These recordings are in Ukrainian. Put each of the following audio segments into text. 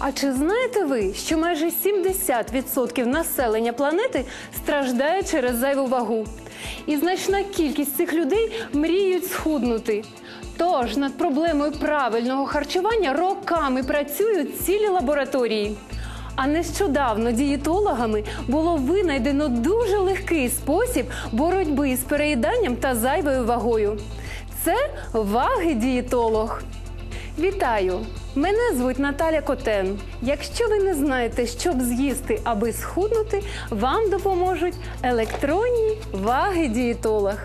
А чи знаєте ви, що майже 70% населення планети страждає через зайву вагу? І значна кількість цих людей мріють схуднути. Тож над проблемою правильного харчування роками працюють цілі лабораторії. А нещодавно дієтологами було винайдено дуже легкий спосіб боротьби з переїданням та зайвою вагою. Це ваги дієтолог. Вітаю! Мене звуть Наталя Котен. Якщо ви не знаєте, що б з'їсти, аби схуднути, вам допоможуть електронні ваги дієтолог.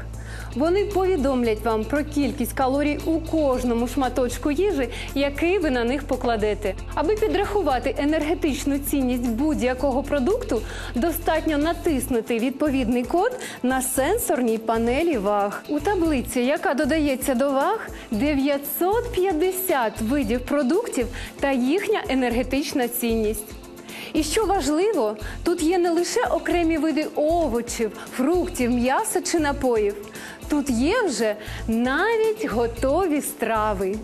Вони повідомлять вам про кількість калорій у кожному шматочку їжі, який ви на них покладете. Аби підрахувати енергетичну цінність будь-якого продукту, достатньо натиснути відповідний код на сенсорній панелі ваг. У таблиці, яка додається до ваг, 950 видів продуктів та їхня енергетична цінність. І що важливо, тут є не лише окремі види овочів, фруктів, м'яса чи напоїв. Тут є вже навіть готові страви.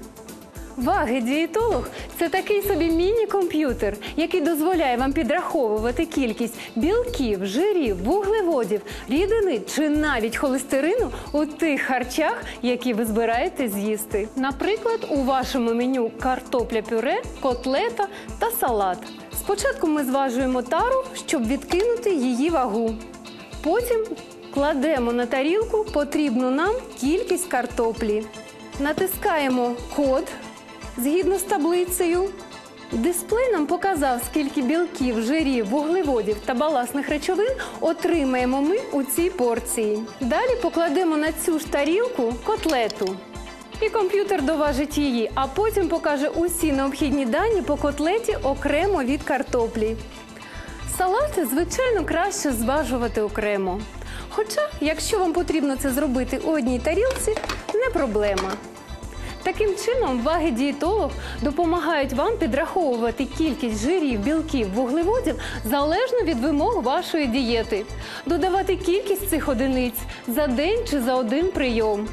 Ваги дієтолог це такий собі міні-комп'ютер, який дозволяє вам підраховувати кількість білків, жирів, вуглеводів, рідини чи навіть холестерину у тих харчах, які ви збираєтесь з'їсти. Наприклад, у вашому меню картопля пюре, котлета та салат. Спочатку ми зважуємо тару, щоб відкинути її вагу. Потім кладемо на тарілку потрібну нам кількість картоплі. Натискаємо код згідно з таблицею. Дисплей нам показав, скільки білків, жирів, вуглеводів та баласних речовин отримаємо ми у цій порції. Далі покладемо на цю ж тарілку котлету. І комп'ютер доважить її, а потім покаже усі необхідні дані по котлеті окремо від картоплі. Салати, звичайно, краще зважувати окремо. Хоча, якщо вам потрібно це зробити у одній тарілці, не проблема. Таким чином, ваги дієтолог допомагають вам підраховувати кількість жирів, білків, вуглеводів залежно від вимог вашої дієти, додавати кількість цих одиниць за день чи за один прийом.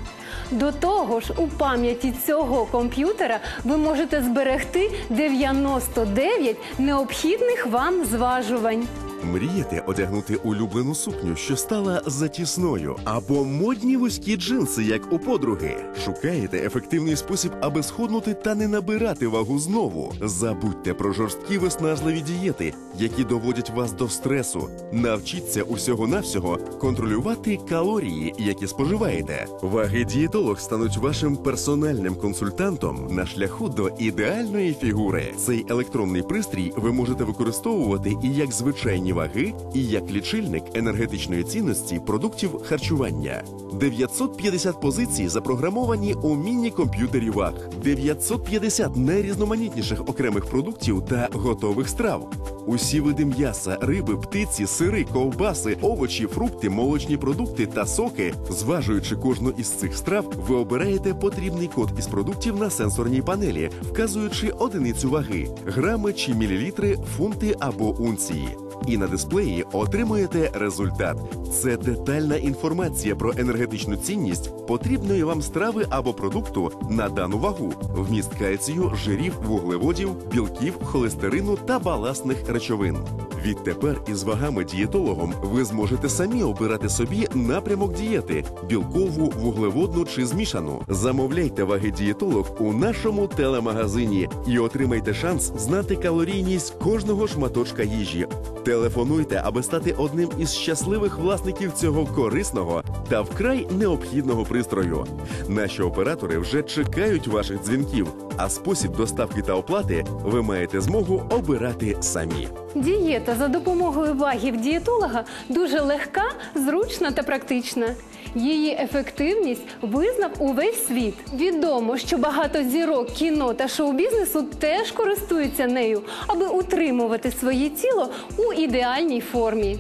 До того ж, у пам'яті цього комп'ютера ви можете зберегти 99 необхідних вам зважувань. Мрієте одягнути улюблену сукню, що стала затісною, або модні вузькі джинси, як у подруги. Шукаєте ефективний спосіб, аби схуднути та не набирати вагу знову. Забудьте про жорсткі виснажливі дієти, які доводять вас до стресу. Навчіться усього-навсього контролювати калорії, які споживаєте. Ваги дієтолог стануть вашим персональним консультантом на шляху до ідеальної фігури. Цей електронний пристрій ви можете використовувати і як звичайні ваги, і як лічильник енергетичної цінності продуктів харчування. 950 позицій запрограмовані у міні-комп'ютері ваг, 950 найрізноманітніших окремих продуктів та готових страв. Усі види м'яса, риби, птиці, сири, ковбаси, овочі, фрукти, молочні продукти та соки. Зважуючи кожну із цих страв, ви обираєте потрібний код із продуктів на сенсорній панелі, вказуючи одиницю ваги грами чи мілілітри, фунти або унції. І на дисплеї отримуєте результат. Це детальна інформація про енергетичну цінність потрібної вам страви або продукту на дану вагу, вміст кальцію, жирів, вуглеводів, білків, холестерину та баласних речовин. Відтепер із вагами дієтологом ви зможете самі обирати собі напрямок дієти білкову, вуглеводну чи змішану. Замовляйте ваги дієтолог у нашому телемагазині і отримайте шанс знати калорійність кожного шматочка їжі. Телефонуйте, аби стати одним із щасливих власників цього корисного та вкрай необхідного пристрою. Наші оператори вже чекають ваших дзвінків, а спосіб доставки та оплати ви маєте змогу обирати самі. Дієта за допомогою вагів дієтолога дуже легка, зручна та практична. Її ефективність визнав увесь світ. Відомо, що багато зірок кіно та шоу-бізнесу теж користуються нею, аби утримувати своє тіло у ідеальній формі.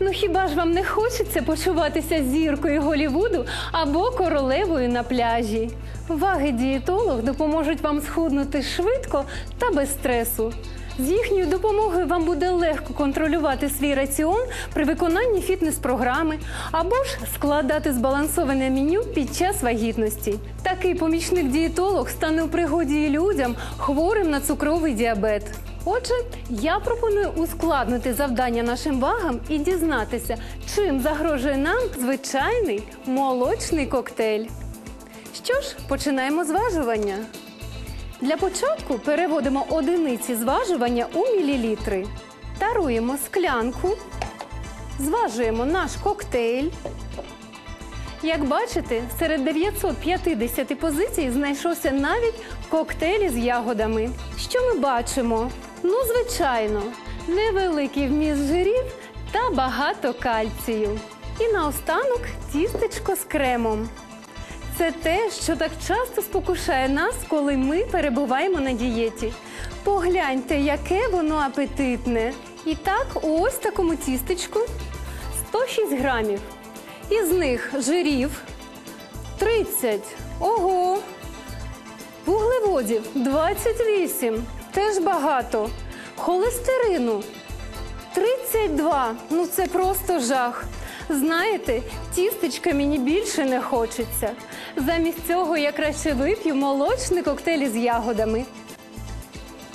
Ну хіба ж вам не хочеться почуватися зіркою Голівуду або королевою на пляжі? Ваги дієтолог допоможуть вам схуднути швидко та без стресу. З їхньою допомогою вам буде легко контролювати свій раціон при виконанні фітнес-програми або ж складати збалансоване меню під час вагітності. Такий помічник-дієтолог стане у пригоді і людям, хворим на цукровий діабет. Отже, я пропоную ускладнити завдання нашим вагам і дізнатися, чим загрожує нам звичайний молочний коктейль. Що ж, починаємо зважування. Для початку переводимо одиниці зважування у мілілітри. Таруємо склянку, зважуємо наш коктейль. Як бачите, серед 950 позицій знайшовся навіть коктейль із ягодами. Що ми бачимо? Ну, звичайно, невеликий вміст жирів та багато кальцію. І наостанок тістечко з кремом. Це те, що так часто спокушає нас, коли ми перебуваємо на дієті. Погляньте, яке воно апетитне. І так, у ось такому тістечку 106 грамів. Із них жирів 30. Ого! Вуглеводів 28. Теж багато. Холестерину 32. Ну це просто жах. Знаєте, тістечка мені більше не хочеться. Замість цього я краще вип'ю молочний коктейль із ягодами.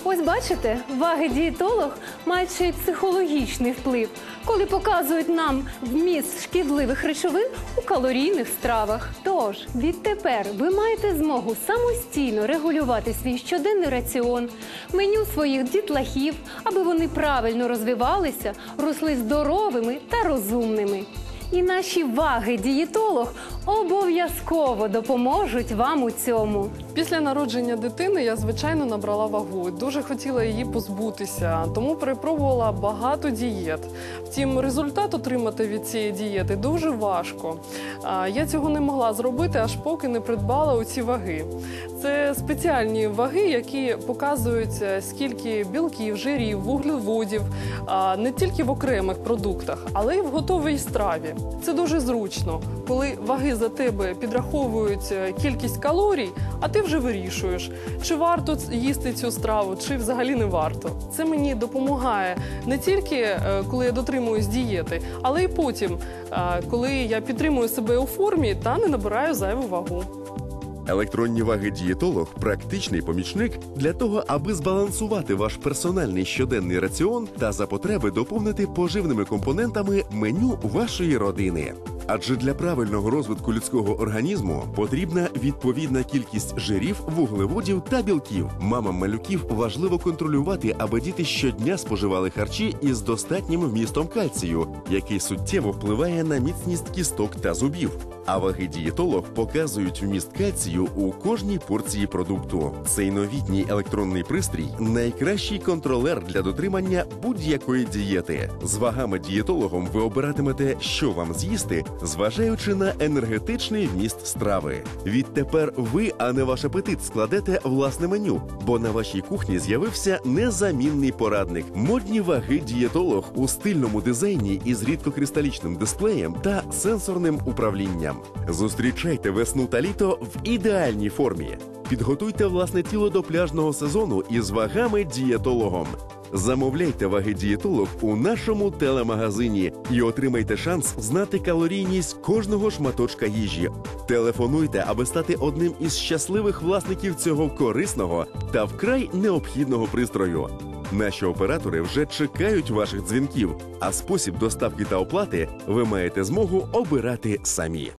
Ось бачите, ваги дієтолог мають ще й психологічний вплив, коли показують нам вміст шкідливих речовин у калорійних стравах. Тож відтепер ви маєте змогу самостійно регулювати свій щоденний раціон, меню своїх дітлахів, аби вони правильно розвивалися, росли здоровими та розумними. І наші ваги дієтолог обов'язково допоможуть вам у цьому. Після народження дитини я звичайно набрала вагу. Дуже хотіла її позбутися, тому перепробувала багато дієт. Втім, результат отримати від цієї дієти дуже важко. Я цього не могла зробити, аж поки не придбала оці ваги. Це спеціальні ваги, які показують е, скільки білків, жирів, вуглеводів не тільки в окремих продуктах, але й в готовій страві. Це дуже зручно, коли ваги за тебе підраховують е, кількість калорій, а ти вже вирішуєш, чи варто їсти цю страву, чи взагалі не варто. Це мені допомагає не тільки е, коли я дотримуюсь дієти, але й потім, коли я підтримую себе у формі та не набираю зайву вагу. Електронні ваги дієтолог практичний помічник для того, аби збалансувати ваш персональний щоденний раціон та за потреби доповнити поживними компонентами меню вашої родини. Адже для правильного розвитку людського організму потрібна відповідна кількість жирів, вуглеводів та білків. Мамам малюків важливо контролювати, аби діти щодня споживали харчі із достатнім вмістом кальцію, який суттєво впливає на міцність кісток та зубів. А ваги дієтолог показують вміст кальцію у кожній порції продукту. Цей новітній електронний пристрій найкращий контролер для дотримання будь-якої дієти. З вагами дієтологом ви обиратимете, що вам з'їсти, зважаючи на енергетичний вміст страви. Відтепер ви, а не ваш апетит, складете власне меню, бо на вашій кухні з'явився незамінний порадник. Модні ваги дієтолог у стильному дизайні із рідкокристалічним дисплеєм та сенсорним управлінням. Зустрічайте весну та літо в ідеальній формі. Підготуйте власне тіло до пляжного сезону із вагами дієтологом. Замовляйте ваги дієтолог у нашому телемагазині і отримайте шанс знати калорійність кожного шматочка їжі. Телефонуйте, аби стати одним із щасливих власників цього корисного та вкрай необхідного пристрою. Наші оператори вже чекають ваших дзвінків, а спосіб доставки та оплати ви маєте змогу обирати самі.